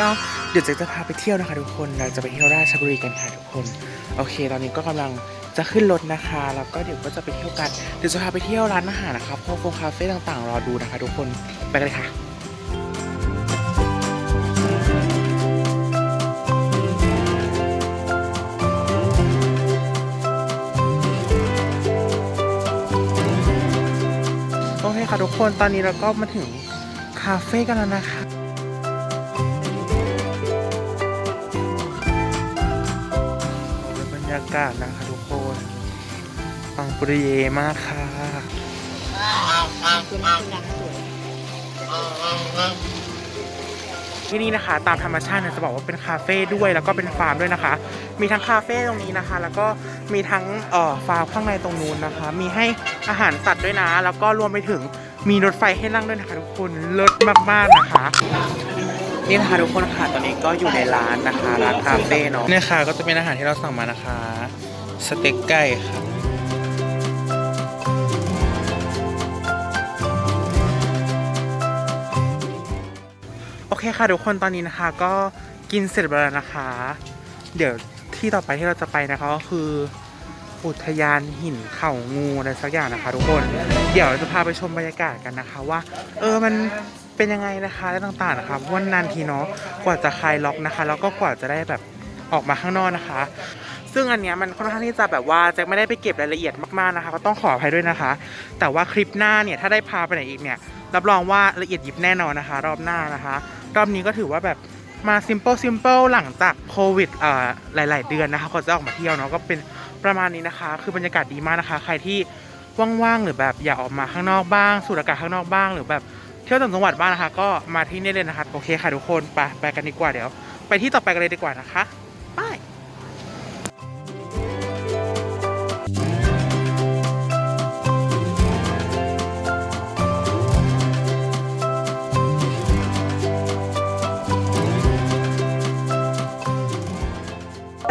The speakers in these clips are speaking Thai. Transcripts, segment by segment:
ก็เดี๋ยวเจะจะพาไปเที่ยวนะคะทุกคน เราจะไปเที่ยวราชบุรีกันค่ะทุกคน โอเค ตอนนี้ก็กำลังจะขึ้นรถนะคะ แล้วก็เดี๋ยวก็จะไปเที่ยวกัน เดี๋ยวจะพาไปเที่ยวร้านอาหารนะคะพวกโฟคาเฟ่ต่างๆ รอดูนะคะทุกคน ไปกันเลยค่ะโอเคค่ะทุกคน ตอนนี้เราก็มาถึงคาเฟ่กันแล้วนะคะ รยากาศนะคะทุกคนปังปรีเยมากค่ะที่นี่นะคะ ตามธรรมชาติจะบอกว่าเป็นคาเฟ่ด้วยแล้วก็เป็นฟาร์มด้วยนะคะ มีทั้งคาเฟ่ตรงนี้นะคะ แล้วก็มีทั้งเอ่อฟาร์มข้างในตรงนู้นนะคะ มีให้อาหารสัตว์ด้วยนะ แล้วก็รวมไปถึงมีรถไฟให้นั่งด้วยนะคะทุกคนเลิศมากๆนะคะ นี่นะคะทุกคนค่ะตอนนี้ก็อยู่ในร้านนะคะร้านคาเฟ่เนาะเนี่ยค่ะก็จะเป็นอาหารที่เราสั่งมานะคะสเต็กไก่ค่ะโอเคค่ะทุกคนตอนนี้นะคะ ก็กินเสร็จไปแล้วนะคะ เดี๋ยวที่ต่อไปที่เราจะไปนะคะก็คืออุทยานหินเขางูอะไรสักอย่างนะคะ ทุกคน เดี๋ยวเราจะพาไปชมบรรยากาศกันนะคะว่า เออมัน เป็นยังไงนะคะและต่างๆนะคะเพราะวันนานทีเนาะกว่าจะคลายล็อกนะคะ แล้วก็กว่าจะได้แบบออกมาข้างนอกนะคะ ซึ่งอันเนี้ยมันค่อนข้างที่จะแบบว่าแจ็คไม่ได้ไปเก็บรายละเอียดมากๆนะคะ ก็ต้องขออภัยด้วยนะคะ แต่ว่าคลิปหน้าเนี่ยถ้าได้พาไปไหนอีกเนี่ยรับรองว่าละเอียดยิบแน่นอนนะคะ รอบหน้านะคะ รอบนี้ก็ถือว่าแบบมา simple simple หลังจากโควิดเอ่อหลาย ๆ เดือนนะคะก่อนจะออกมาเที่ยวเนาะก็เป็นประมาณนี้นะคะ คือบรรยากาศดีมากนะคะ ใครที่ว่างๆหรือแบบอยากออกมาข้างนอกบ้าง สูดอากาศข้างนอกบ้างหรือแบบ เที่ยวต่างจังหวัดบ้างนะคะ ก็มาที่นี่เลยนะคะโอเคค่ะทุกคนไปไปกันดีกว่าเดี๋ยว ไปที่ต่อไปกันเลยดีกว่านะคะไป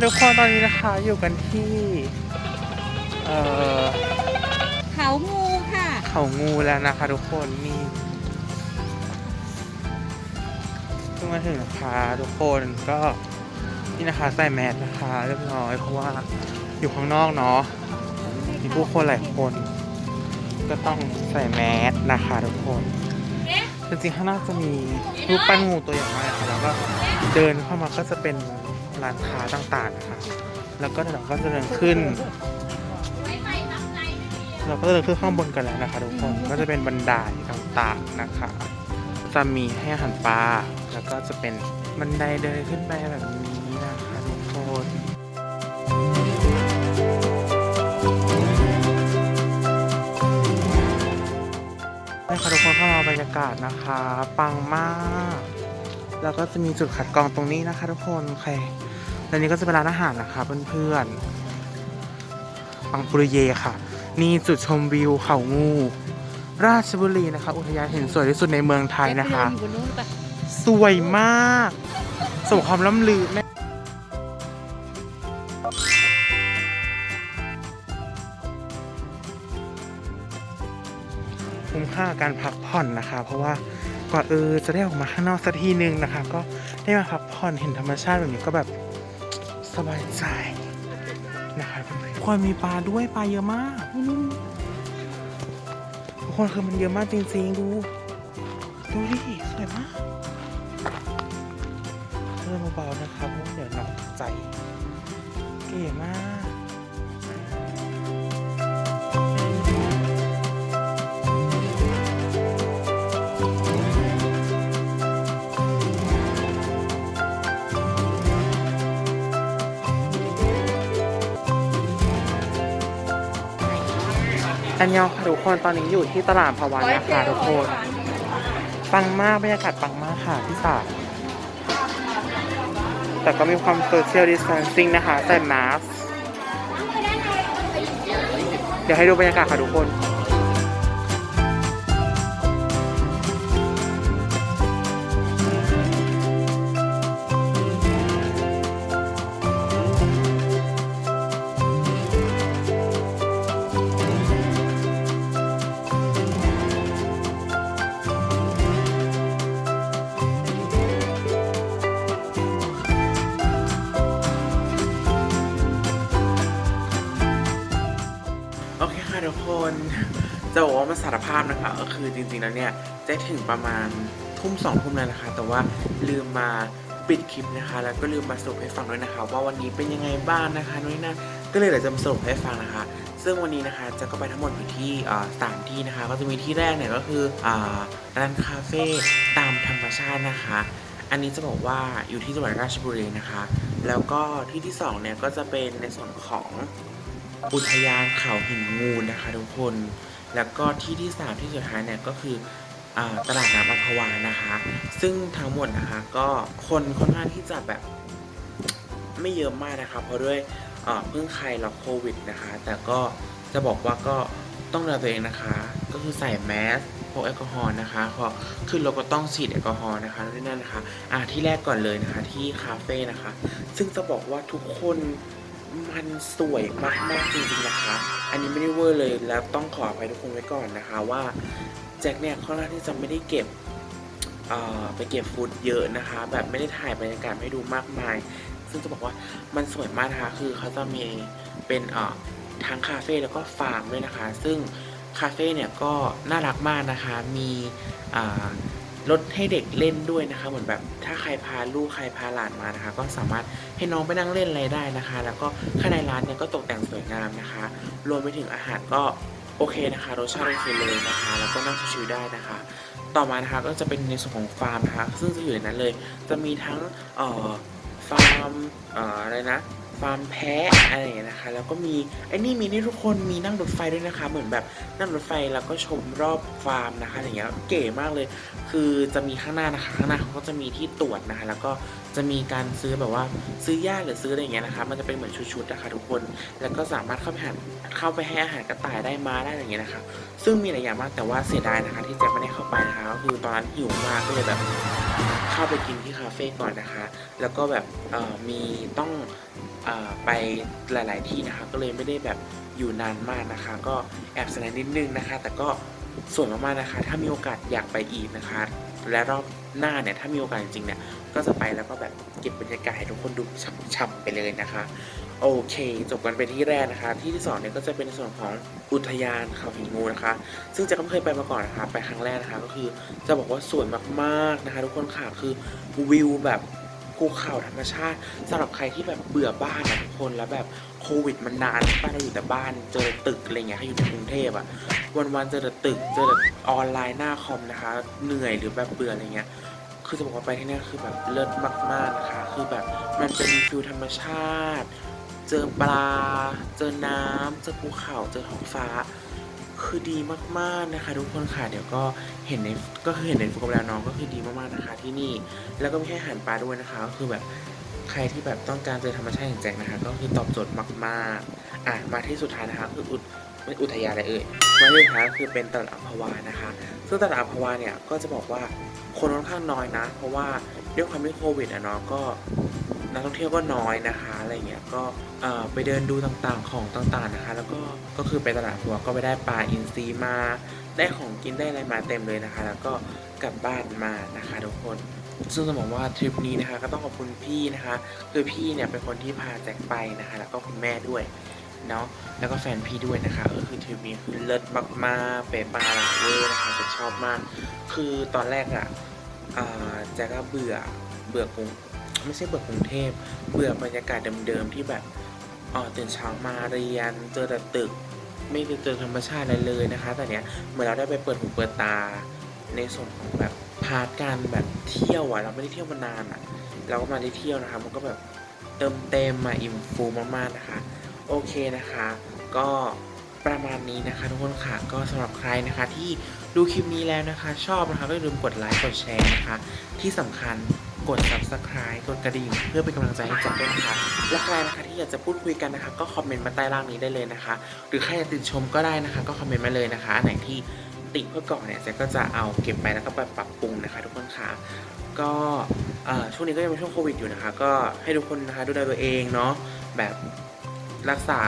ทุกคนตอนนี้นะคะอยู่กันที่ เอ่อเขางูค่ะ เขางูแล้วนะคะทุกคนนี่ พิ่งมาถึงนะคะทุกคนก็นี่นะคะใส่แมสนะคะเรียบร้อยเพราะว่าอยู่ข้างนอกเนาะมีผู้คนหลายคน ก็ต้องใส่แมสนะคะทุกคนจริงๆข้างนอกจะมีรูปปั้นงูตัวใหญ่มากนะแล้วก็เดินเข้ามาก็จะเป็นร้านค้าต่างๆนะคะแล้วก็เดี๋ยวเราก็จะเดินขึ้น เราก็จะเดินขึ้นข้างบนกันแล้วนะคะทุกคนก็จะเป็นบันไดต่างๆนะคะ จะมีให้อาหารปลา แล้วก็จะเป็นบันไดเดินขึ้นไปแบบนี้นะคะทุกคนนี่ค่ะทุกคนเข้ามาบรรยากาศนะคะ ปังมาก แล้วก็จะมีจุดขัดกรองตรงนี้นะคะ ทุกคนโอเคแล้วนี้ก็จะเป็นร้านอาหารนะคะเพื่อนๆปังปุริเยค่ะนี่จุดชมวิวเขางู ราชบุรีนะคะ อุทยานเห็นสวยที่สุดในเมืองไทยนะคะอยู่บนนู้นปะ สวยมากสมความล่ำลือแน่คุ้มค่ากับการพักผ่อนนะคะ เพราะว่ากว่าเออจะได้ออกมาข้างนอกสักทีนึงนะคะ ก็ได้มาพักผ่อนเห็นธรรมชาติแบบนี้ก็แบบสบายใจนะคะเพื่อนๆทุกคนมีปลาด้วยปลาเยอะมากทุกคนคือมันเยอะมากจริงๆดู ดูดิสวยมาก เบาๆนะครับเพราะว่าเดี๋ยวน้องตกใจเก๋มากอันยองค่ะทุกคนตอนนี้อยู่ที่ตลาดพะวันนะคะทุกคน ปังมากบรรยากาศปังมากค่ะพี่สาว แต่ก็มีความโซเชียลดิส a ทนซิ่งนะคะ ใส่มาสก์เดี๋ยวให้ดูบรรยากาศค่ะทุกคน ทุกคนจะบอกว่ามาสารภาพนะคะก็คือจริงๆแล้วเนี่ยจะถึงประมาณทุ่มสองทุ่มแล้วนะคะ แต่ว่าลืมมาปิดคลิปนะคะ แล้วก็ลืมมาสรุปให้ฟังด้วยนะคะ ว่าวันนี้เป็นยังไงบ้างนะคะนู่นนั่นก็เลยเดี๋ยวจะมาสรุปให้ฟังนะคะ ซึ่งวันนี้นะคะจะก็ไปทั้งหมดอยู่ที่อ่าสามที่นะคะ ก็จะมีที่แรกเนี่ยก็คืออร้านคาเฟ่ตามธรรมชาตินะคะ อันนี้จะบอกว่าอยู่ที่จังหวัดราชบุรีนะคะ แล้วก็ที่ที่สองเนี่ยก็จะเป็นในส่วนของ อุทยานเขาหินงูนะคะทุกคน แล้วก็ที่ที่สามที่สุดท้ายเนี่ยก็คือตลาดน้ำอัมพวานะคะ ซึ่งทั้งหมดนะคะก็คนค่อนข้างที่จะแบบไม่เยอะมากนะคะเพราะด้วยเพิ่งคลายล็อกโควิดนะคะ แต่ก็จะบอกว่าก็ต้องดูแลตัวเองนะคะ ก็คือใส่แมสพกแอลกอฮอล์นะคะพอขึ้นรถก็ต้องฉีดแอลกอฮอล์นะคะนั่นนะคะอะที่แรกก่อนเลยนะคะที่คาเฟ่นะคะ ซึ่งจะบอกว่าทุกคน มันสวยมากๆจริงๆนะคะ อันนี้ไม่ได้เวอร์เลยแล้วต้องขออภัยทุกคนไว้ก่อนนะคะว่าแจ็คเนี่ยค่อนข้างที่จะไม่ได้เก็บไปเก็บฟุตเยอะนะคะ แบบไม่ได้ถ่ายบรรยากาศให้ดูมากมาย ซึ่งจะบอกว่ามันสวยมากนะคะ คือเขาจะมีเป็นอ่อทั้งคาเฟ่แล้วก็ฟาร์มด้วยนะคะ ซึ่งคาเฟ่เนี่ยก็น่ารักมากนะคะ มี อ่ารถให้เด็กเล่นด้วยนะคะ เหมือนแบบถ้าใครพาลูกใครพาหลานมานะคะ ก็สามารถให้น้องไปนั่งเล่นอะไรได้นะคะ แล้วก็ข้างในร้านเนี่ยก็ตกแต่งสวยงามนะคะ รวมไปถึงอาหารก็โอเคนะคะรสชาติโอเคเลยนะคะ แล้วก็นั่งชิวๆได้นะคะ ต่อมานะคะก็จะเป็นในส่วนของฟาร์มนะคะซึ่งจะอยู่ในนั้นเลย จะมีทั้งเอ่อฟาร์มเอ่ออะไรนะ ฟาร์มแพะอะไรอย่างเงี้ยนะคะ แล้วก็มีไอ้นี่มีนี่ทุกคนมีนั่งรถไฟด้วยนะคะ เหมือนแบบนั่งรถไฟแล้วก็ชมรอบฟาร์มนะคะอย่างเงี้ยเก๋มากเลย คือจะมีข้างหน้านะคะ ข้างหน้าเขาก็จะมีที่ตรวจนะคะ แล้วก็จะมีการซื้อแบบว่าซื้อหญ้าหรือซื้ออะไรอย่างเงี้ยนะคะ มันจะเป็นเหมือนชุดๆนะคะทุกคน แล้วก็สามารถเข้าไปหาเข้าไปให้อาหารกระต่ายได้ม้าได้อะไรอย่างเงี้ยนะคะ ซึ่งมีหลายอย่างมากแต่ว่าเสียดายนะคะ ที่แจ็คไม่ได้เข้าไปนะคะก็คือตอนนั้นหิวมากก็เลยแบบ เข้าไปกินที่คาเฟ่ก่อนนะคะ แล้วก็แบบมีต้องอไปหลาย ๆ ที่นะคะ ก็เลยไม่ได้แบบอยู่นานมากนะคะ ก็แอบสดงนิดนึงนะคะ แต่ก็สวยมากๆนะคะ ถ้ามีโอกาสอยากไปอีกนะคะ และรอบหน้าเนี่ยถ้ามีโอกาสจริงๆเนี่ยก็จะไปแล้วก็แบบเก็บบรรยากาศให้ทุกคนดูช่ำๆไปเลยนะคะ โอเค จบกันไปที่แรกนะคะ ที่ที่สองเนี่ยก็จะเป็นส่วนของอุทยานเขาหินงูนะคะ ซึ่งจะก็เคยไปมาก่อนนะคะ ไปครั้งแรกนะคะ ก็คือจะบอกว่าสวยมากๆนะคะ ทุกคนค่ะ คือวิวแบบภูเขาธรรมชาติสำหรับใครที่แบบเบื่อบ้านนะทุกคนแล้วแบบโควิดมันนานบ้านเราอยู่แต่บ้านเจอตึกอะไรเงี้ยให้อยู่ในกรุงเทพอะวันๆเจอแต่ตึกเจอแต่ออนไลน์หน้าคอมนะคะ เหนื่อยหรือแบบเบื่ออะไรเงี้ยคือจะบอกว่าไปที่นี่คือแบบเลิศมากๆนะคะ คือแบบมันเป็นฟิลธรรมชาติ เจอปลา เจอน้ำเจอภูเขา เจอท้องฟ้า คือดีมากๆนะคะ ทุกคนค่ะ เดี๋ยวก็เห็นในก็คือเห็นในฟุกกับแล้วน้องก็คือดีมากๆนะคะที่นี่ แล้วก็ไม่ใช่อาหารปลาด้วยนะคะ ก็คือแบบใครที่แบบต้องการเจอธรรมชาติอย่างแจ็คนะคะ ก็คือตอบโจทย์มากๆ อะมาที่สุดท้ายนะคะคืออุทไม่อุทยานอะไรเอ่ยมาที่สุดท้ายก็คือเป็นตลาดอัมพวานะคะ ซึ่งตลาดอัมพวาเนี่ยก็จะบอกว่าคนค่อนข้างน้อยนะ เพราะว่าด้วยความที่โควิดอะเนาะก็ นักท่องเที่ยวก็น้อยนะคะอะไรเงี้ยก็ไปเดินดูต่างๆของต่างๆนะคะ แล้วก็ก็คือไปตลาดหัวก็ไปได้ปลาอินทรีมาได้ของกินได้อะไรมาเต็มเลยนะคะ แล้วก็กลับบ้านมานะคะทุกคนซึ่งจะบอกว่าทริปนี้นะคะ ก็ต้องขอบคุณพี่นะคะ คือพี่เนี่ยเป็นคนที่พาแจ็คไปนะคะ แล้วก็คุณแม่ด้วยเนาะแล้วก็แฟนพี่ด้วยนะคะก็คือทริปนี้คือเลิศมากๆเป๊ะปลาหลังเวอร์นะคะจะชอบมาก คือตอนแรกอะอ่าแจ็คก็เบื่อเบื่อกรุง ไม่ใช่เบื่อกรุงเทพ เบื่อบรรยากาศเดิมๆที่แบบเออตื่นเช้ามาเรียน เจอแต่ตึก ไม่ได้เจอธรรมชาติอะไรเลยนะคะ แต่เนี้ยเหมือนเราได้ไปเปิดหูเปิดตา ในส่วนของแบบพาร์ทการแบบเที่ยวอะเราไม่ได้เที่ยวมานานอะเราก็มาได้เที่ยวนะคะ มันก็แบบเติมเต็มมาอิ่มฟูมากๆนะคะ โอเคนะคะ ก็ประมาณนี้นะคะทุกคนค่ะก็สำหรับใครนะคะที่ดูคลิปนี้แล้วนะคะ ชอบนะคะก็อย่าลืมกดไลค์กดแชร์นะคะ ที่สำคัญ กด subscribe กดกระดิ่ง เพื่อเป็นกำลังใจให้แจ็คด้วยนะคะ และใครนะคะที่อยากจะพูดคุยกันนะคะ ก็คอมเมนต์มาใต้ล่างนี้ได้เลยนะคะ หรือใครอยากติดชมก็ได้นะคะ ก็คอมเมนต์มาเลยนะคะอันไหนที่ติเพื่อก่อนเนี่ยแจ็คก็จะเอาเก็บไปแล้วก็ไปปรับปรุงนะคะ ทุกคนค่ะก็ช่วงนี้ก็ยังเป็นช่วงโควิดอยู่นะคะ ก็ให้ทุกคนนะคะดูแลตัวเองเนาะแบบรักษา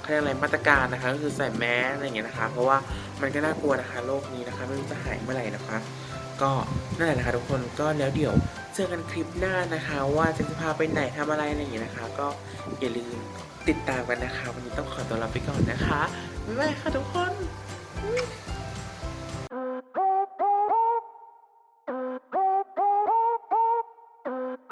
เขาเรียกอะไรมาตรการนะคะก็คือใส่แมสอะไรอย่างเงี้ยนะคะ เพราะว่ามันก็น่ากลัวนะคะโรคนี้นะคะ ไม่รู้จะหายเมื่อไหร่นะคะ ก็นั่นแหละนะคะทุกคนก็แล้วเดี๋ยวเจอกันคลิปหน้านะคะ ว่าจนจะพาไปไหนทำอะไรอะไรอย่างเงี้ยนะคะ ก็อย่าลืมติดตามกันนะคะ วันนี้ต้องขอตัวลาไปก่อนนะคะบ๊ายบายค่ะทุกคน